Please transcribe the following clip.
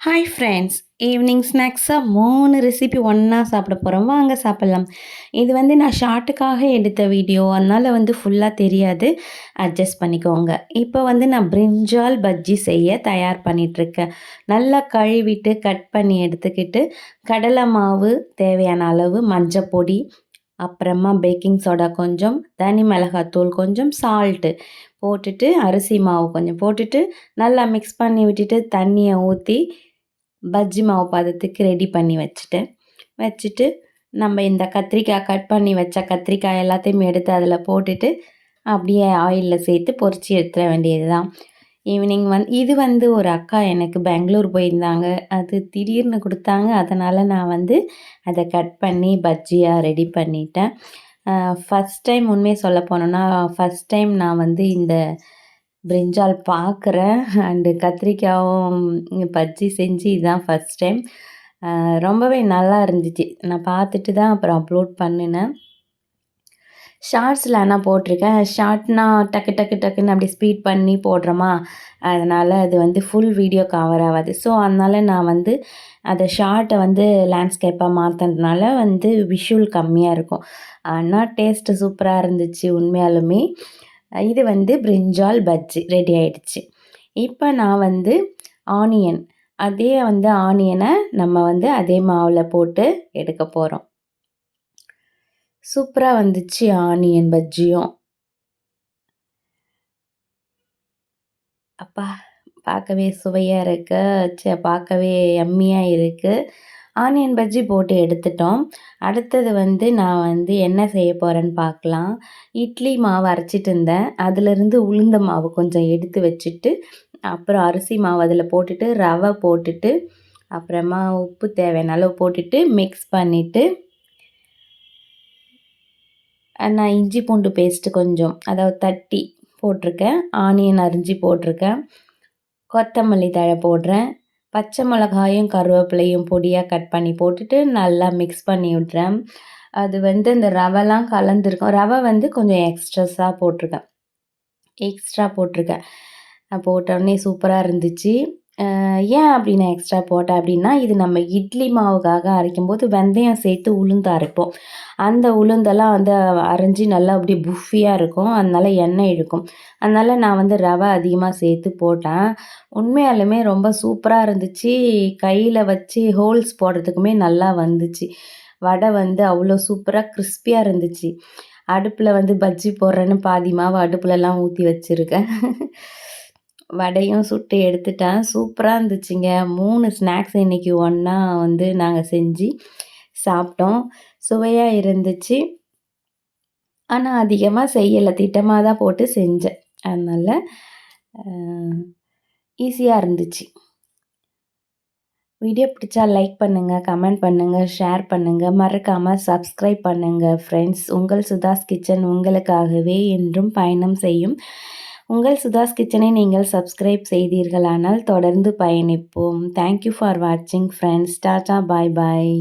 Hi friends evening ஸ்நாக்ஸாக மூணு recipe ஒன்றா சாப்பிட போகிறோம் வாங்க சாப்பிட்லாம். இது வந்து நான் ஷார்ட்டுக்காக எடுத்த வீடியோ அதனால் வந்து ஃபுல்லாக தெரியாது. அட்ஜஸ்ட் பண்ணிக்கோங்க. இப்போ வந்து நான் பிரிஞ்சால் பஜ்ஜி செய்ய தயார் பண்ணிகிட்ருக்கேன் நல்லா கழுவிட்டு கட் பண்ணி எடுத்துக்கிட்டு கடலை மாவு தேவையான அளவு மஞ்சள் பொடி அப்புறமா பேக்கிங் சோடா கொஞ்சம் தனி மிளகாத்தூள் கொஞ்சம் சால்ட்டு போட்டுட்டு அரிசி மாவு கொஞ்சம் போட்டுட்டு நல்லா மிக்ஸ் பண்ணி விட்டுட்டு தண்ணியை ஊற்றி பஜ்ஜி மாவு பதத்துக்கு ரெடி பண்ணி வச்சுட்டேன். வச்சுட்டு நம்ம இந்த கத்திரிக்காய் கட் பண்ணி வச்ச கத்திரிக்காய் எல்லாத்தையும் எடுத்து அதில் போட்டுட்டு அப்படியே ஆயிலில் சேர்த்து பொறிச்சி எடுத்துட வேண்டியது தான் ஈவினிங் வந்து இது வந்து ஒரு அக்கா எனக்கு பெங்களூர் போயிருந்தாங்க. அது திடீர்னு கொடுத்தாங்க. அதனால் நான் வந்து அதை கட் பண்ணி பஜ்ஜியாக ரெடி பண்ணிட்டேன். ஃபஸ்ட் டைம் உண்மையை சொல்ல போனோன்னா ஃபஸ்ட் டைம் நான் வந்து இந்த பிரிஞ்சால் பார்க்குறேன் அண்டு கத்திரிக்காயும் பஜ்ஜி செஞ்சு இதுதான் ஃபஸ்ட் டைம் ரொம்பவே நல்லா இருந்துச்சு. நான் பார்த்துட்டு தான் அப்புறம் அப்லோட் பண்ணினேன். ஷார்ட்ஸில் ஆனால் போட்டிருக்கேன். ஷார்ட்னா டக்கு டக்கு டக்குன்னு அப்படி ஸ்பீட் பண்ணி போடுறோமா? அதனால் அது வந்து ஃபுல் வீடியோ கவர் ஆகாது. ஸோ அதனால் நான் வந்து அதை ஷார்ட்டை வந்து லேண்ட்ஸ்கேப்பாக மாற்றினதுனால வந்து விஷுவல் கம்மியாக இருக்கும். ஆனால் டேஸ்ட்டு சூப்பராக இருந்துச்சு உண்மையாலுமே. இது வந்து பிரிஞ்சால் பஜ்ஜி ரெடி ஆயிடுச்சு. இப்போ நான் வந்து ஆனியன் அதே வந்து ஆனியனை நம்ம வந்து அதே மாவில் போட்டு எடுக்க போகிறோம் சூப்பராக வந்துச்சு ஆனியன் பஜ்ஜியும் அப்பா பார்க்கவே சுவையாக இருக்குது பார்க்கவே எம்மியாக இருக்குது ஆனியன் பஜ்ஜி போட்டு எடுத்துட்டோம். அடுத்தது வந்து நான் வந்து என்ன செய்ய போகிறேன்னு பார்க்கலாம். இட்லி மாவு அரைச்சிட்டு இருந்தேன். அதிலிருந்து உளுந்த மாவு கொஞ்சம் எடுத்து வச்சுட்டு அப்புறம் அரிசி மாவு அதில் போட்டுட்டு ரவை போட்டுட்டு அப்புறமா உப்பு தேவையான அளவு போட்டுட்டு மிக்ஸ் பண்ணிவிட்டு நான் இஞ்சி பூண்டு பேஸ்ட்டு கொஞ்சம் அதாவது தட்டி போட்டிருக்கேன். ஆனியன் அரிஞ்சு போட்டிருக்கேன். கொத்தமல்லி தழை போடுறேன். பச்சை மிளகாயும் கருவேப்பிலையும் பொடியாக கட் பண்ணி போட்டுட்டு நல்லா மிக்ஸ் பண்ணி விட்றேன் அது வந்து இந்த ரவைலாம் கலந்துருக்கும். ரவை வந்து கொஞ்சம் எக்ஸ்ட்ரஸாக போட்டிருக்கேன். எக்ஸ்ட்ரா போட்டிருக்கேன். போட்டோடனே சூப்பராக இருந்துச்சு. ஏன் அப்படி நான் எக்ஸ்ட்ரா போட்டேன் அப்படின்னா இது நம்ம இட்லி மாவுக்காக அரைக்கும்போது வெந்தயம் சேர்த்து உளுந்து அரைப்போம். அந்த உளுந்தெல்லாம் வந்து அரைஞ்சி நல்லா அப்படியே புஃபியாக இருக்கும். அதனால் எண்ணெய் இழுக்கும். அதனால் நான் வந்து ரவை அதிகமாக சேர்த்து போட்டேன். உண்மையாலுமே ரொம்ப சூப்பராக இருந்துச்சு. கையில் வச்சு ஹோல்ஸ் போடுறதுக்குமே நல்லா வந்துச்சு. வடை வந்து அவ்வளோ சூப்பராக கிறிஸ்பியாக இருந்துச்சு. அடுப்பில் வந்து பஜ்ஜி போடுறேன்னு பாதி மாவு அடுப்புலலாம் ஊற்றி வச்சுருக்கேன். வடையும் சுட்டு எடுத்துட்டேன். சூப்பராக இருந்துச்சுங்க. மூணு ஸ்நாக்ஸ் இன்றைக்கி ஒன்றா வந்து நாங்கள் செஞ்சு சாப்பிட்டோம். சுவையாக இருந்துச்சு. ஆனால் அதிகமாக செய்யலை. திட்டமாக தான் போட்டு செஞ்சேன். அதனால் ஈஸியாக இருந்துச்சு. வீடியோ பிடிச்சா லைக் பண்ணுங்கள் கமெண்ட் பண்ணுங்கள் ஷேர் பண்ணுங்கள் மறக்காமல் சப்ஸ்கிரைப் பண்ணுங்கள் ஃப்ரெண்ட்ஸ் உங்கள் சுதாஸ் கிச்சன் உங்களுக்காகவே என்றும் பயணம் செய்யும். உங்கள் சுதாஸ் கிச்சனை நீங்கள் சப்ஸ்கிரைப் செய்தீர்களானால் தொடர்ந்து பயணிப்போம். தேங்க்யூ ஃபார் வாட்சிங் ஃப்ரெண்ட்ஸ் டாட்டா பாய் பாய்